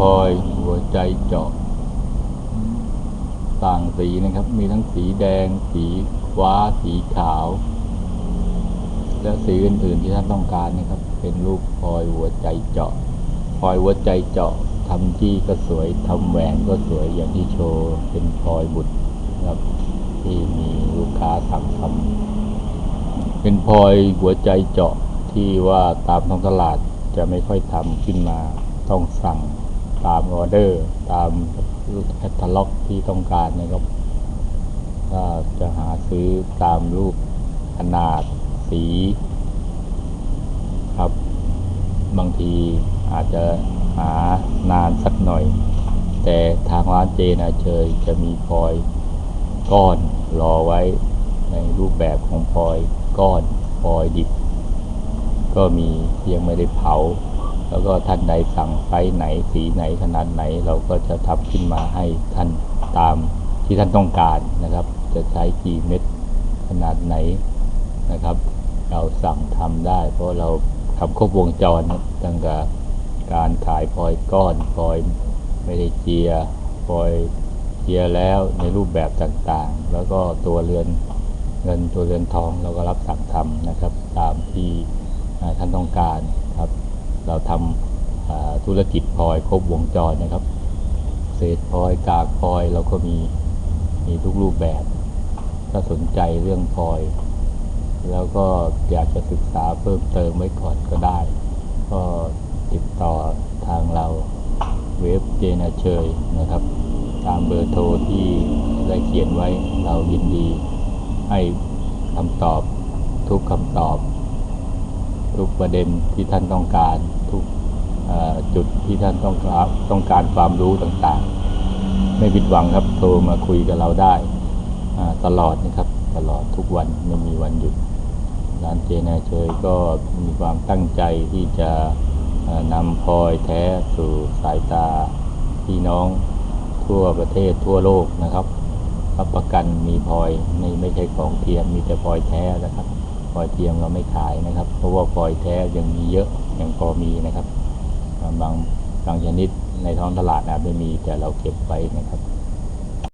พลอย หัวใจเจาะ ต่างสีนะครับ มีทั้งสีแดง สีฟ้า สีขาว และสีอื่นๆที่ท่านต้องการนะครับ เป็นรูปพลอยหัวใจเจาะพลอยหัวใจเจาะทำจี้ก็สวยทำแหวนก็สวยอย่างที่โชว์เป็นพลอยบุตรครับ ที่มีลูกค้าสั่งทำเป็นพลอยหัวใจเจาะที่ว่าตามท้องตลาดจะไม่ค่อยทำขึ้นมาต้องสั่ง ตามออเดอร์ ตามแคตตาล็อกที่ต้องการนะครับถ้าจะหาซื้อตามรูปขนาดสีครับ บางทีอาจจะหานานสักหน่อย แต่ทางร้านเจนาเชยจะมีพลอยก้อนรอไว้ในรูปแบบของพลอยก้อนพลอยดิบ ก็มีเพียงไม่ได้เผา แล้วก็ท่านใดสั่งไซส์ไหนสีไหนขนาดไหน เราก็จะทำขึ้นมาให้ท่านตามที่ท่านต้องการนะครับ จะใช้กี่เม็ดขนาดไหนนะครับ เราสั่งทำได้ เพราะเราทำครบวงจรตั้งแต่การขายพลอยก้อนพลอยไม่ได้เจียพลอยเจียแล้วในรูปแบบต่างๆ แล้วก็ตัวเรือนเงินตัวเรือนทองเราก็รับสั่งทำนะครับ ตามที่ท่านต้องการครับ เราทำอ่าธุรกิจพลอยครบวงจรนะครับ เศษพลอยกากพลอยเราก็มีมีทุกรูปแบบ ถ้าสนใจเรื่องพลอย แล้วก็อยากจะศึกษาเพิ่มเติมไว้ก่อนก็ได้ ก็ติดต่อทางเราเว็บเจนาเชยนะครับ ตามเบอร์โทรที่ได้เขียนไว้เรายินดีให้คำตอบทุกคำตอบ ทุกประเด็นที่ท่านต้องการทุกจุดที่ท่านต้องการต้องการความรู้ต่างๆ ไม่ผิดหวังครับโทรมาคุยกับเราได้ตลอดนะครับ ตลอดทุกวันไม่มีวันหยุดร้านเจนาเชยก็มีความตั้งใจที่จะนำพลอยแท้สู่สายตาพี่น้องทั่วประเทศทั่วโลกนะครับรับประกันมีพลอยไม่ไม่ใช่ของเทียมมีแต่พลอยแท้นะครับ พลอยเทียมเราไม่ขายนะครับ เพราะว่าพลอยแท้ยังมีเยอะยังพอมีนะครับบางบางชนิดในท้องตลาดอาจไม่มีแต่เราเก็บไว้นะครับ